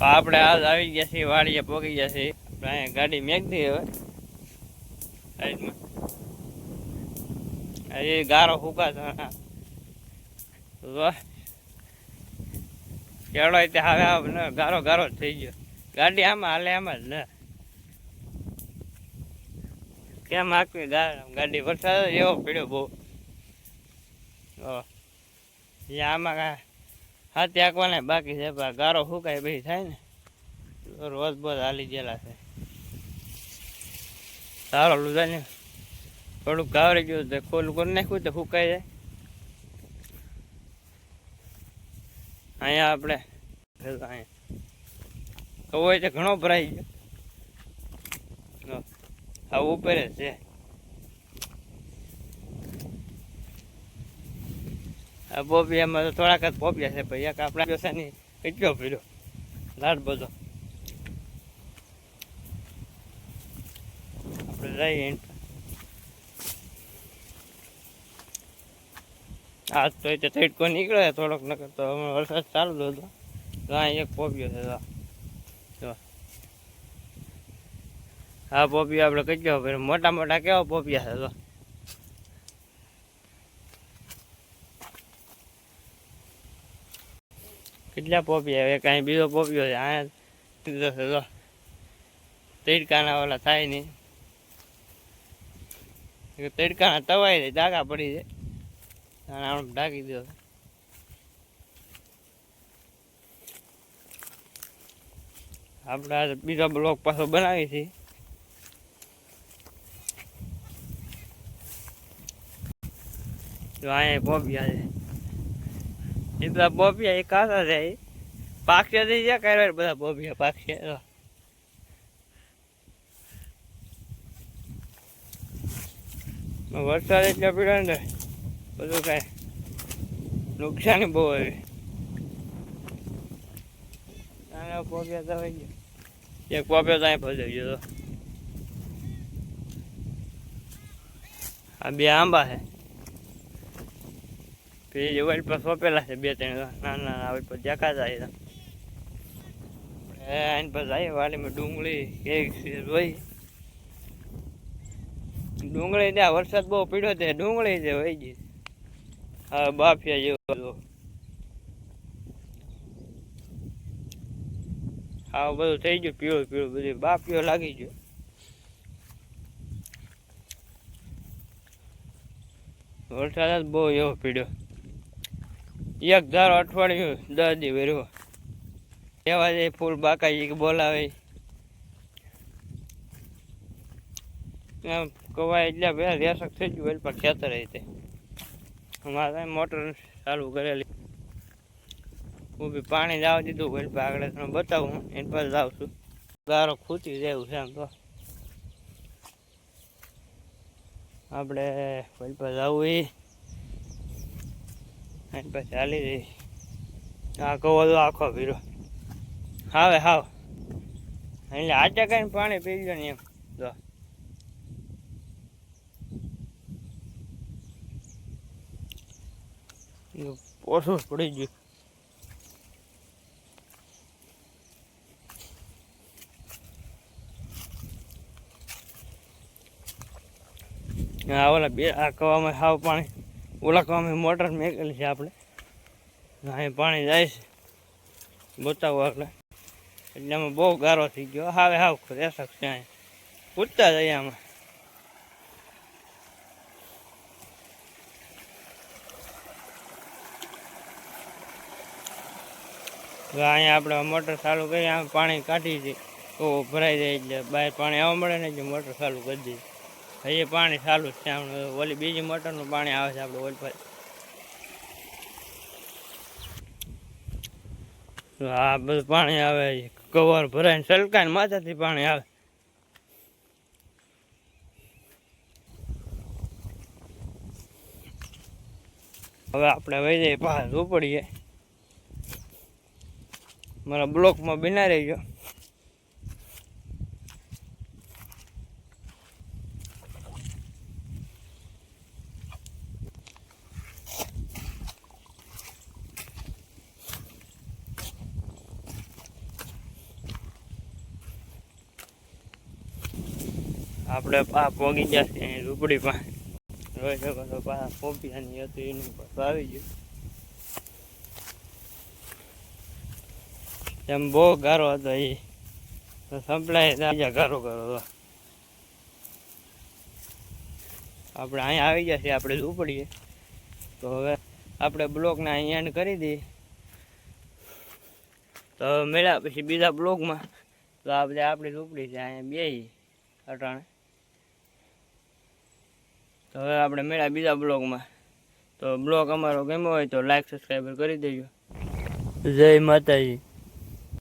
આપણે આજ આવી ગયા છીએ, વાડીએ પોકી ગયા છીએ. આપણે અહીંયા ગાડી મેકતી હવે. એ ગારો ફૂકા વાહ. કેળો તે હવે ગારો ગારો થઈ ગયો. ગાડી આમાં, હાલે આમાં જ ને. કેમ આખી ગાડી વરસાદ એવો પીડ્યો બહુ. આમાં કાંઈ હાથી આંકવાના બાકી છે, પણ ગારો ફૂકાય પછી થાય ને, તો રોજ બોજ હાલી ગયેલા છે. સારો લુજા ને, થોડુંક ગાવરી ગયું તો ખોલું કરી નાખ્યું તો સુકાઈ જાય અહીંયા આપણે, અહીંયા. હોય તો ઘણો ભરાઈ ગયો. હા ઉપર છે. પોપિયામાં તો થોડાક જ પોપિયા છે ભાઈ એક આપણા બેસાની કેટલો પીડો લાડ બધો. આપણે જઈએ એમ. આજ તો એ તડકો નીકળે થોડોક, નકર તો હમણાં વરસાદ ચાલુ જ હતો. તો અહીં એક પોપિયો છે, જો. હા આ આપણે કેટલો મોટા મોટા કેવા પોપિયા છે તો કેટલા પોપિયા? એક અહીં બીજો પોપ્યો છે. અહીંયા તડકાના ઓલા થાય નહીં. તડકાના તવાય જાય ડાકા પડી અને આમ ઢાંકી દો આપણે બીજો બ્લોક પાછો બનાવી છે. જો અહીંયા પોપ્યા છે. એ બધા પોપિયા એ કાસા છે એ. પાકશે થઈ જાય કરવા બધા પોપિયા પાકશે. વરસાદ એટલે પીડ્યો ને બધું કાંઈ નુકસાન બહુ આવી નાના તો થઈ ગયો એક પોપિયો ત્યાં ફસાઈ ગયો આ બે આંબા છે. પછી વળી પર સોંપેલા છે, બે ત્રણ નાના નાના વળી પર છે. એ આની પર જાય, વાડીમાં ડુંગળી છે હોય ડુંગળી ત્યાં વરસાદ બહુ પીડ્યો તે ડુંગળી છે વહી ગઈ. હા બાફિયા જેવો હા, બધું થઈ ગયું, પીળું પીળું, બધું બાફિયો લાગી ગયો. વરસાદ બહુ એવો પીડ્યો. એક ધારો અઠવાડિયું દસ દી વર્યો એવા જે ફૂલ બાકાજી બોલાવે. કવાય એટલે બે રેસક થઈ ગયું એટલે પણ ખેતર રીતે અમારે મોટર ચાલુ કરેલી. હું બી પાણી લાવી દીધું હોય આગળ તમને બતાવું, એની પાસે જાઉં છું. ગારો ખૂતી જેવું છે આમ તો. આપણે વળી પાસે જવું એ એની પછી ચાલી જઈ આ કવો તો આખો પીરો હાવે, હાવ. એટલે આજે કઈ પાણી પી ગયો ને એમ. જો. ઓછું પડી ગયું. હા ઓલા બે આ કવામાં હાવ પાણી. ઓલા અમે મોટર મેકેલી છે આપણે. અહીં પાણી જાય છે. બતાવો એટલે. એટલે આમાં બહુ ગારો થઈ ગયો. હાવે હાવ રેસક છે અહીં. પૂછતા જઈએ આમાં. અહીંયા આપણે મોટર ચાલુ કરી, આમ પાણી કાઢી છે. તો ભરાઈ જાય એટલે બહાર પાણી આવવા મળે ને એટલે મોટર ચાલુ કરી દઈએ હજી પાણી ચાલુ છે ઓલી બીજી મોટરનું પાણી આવે છે આપણે ઓલી પાસે આ બધું પાણી આવે, કવર ભરાઈને સલકાને માથાથી પાણી આવે. હવે આપણે વહી જઈએ પાછા ઉપડીએ. મારા બ્લોકમાં બિના રહેજો આપણે પા પોગી ગયા છે ઝૂંપડી પાસે શકો તો પા પોપિયાની હતી એનું પાછું આવી ગયું. એમ બહુ ગારો હતો એ. રાજા ગારો ગારો હતો. આપણે અહીંયા આવી ગયા છીએ, આપણે ઝૂંપડીએ તો હવે આપણે બ્લોકને અહીંયા એન્ડ કરી દઈએ. તો મેળ્યા પછી બીજા બ્લોકમાં. તો આપણે આપણી ઝૂંપડી છે, અહીંયા બે અટાણે. તો હવે આપણે મળ્યા બીજા બ્લોગમાં. તો બ્લોગ અમારો ગમ્યો હોય તો લાઈક સબસ્ક્રાઈબર કરી દેજો. જય માતાજી.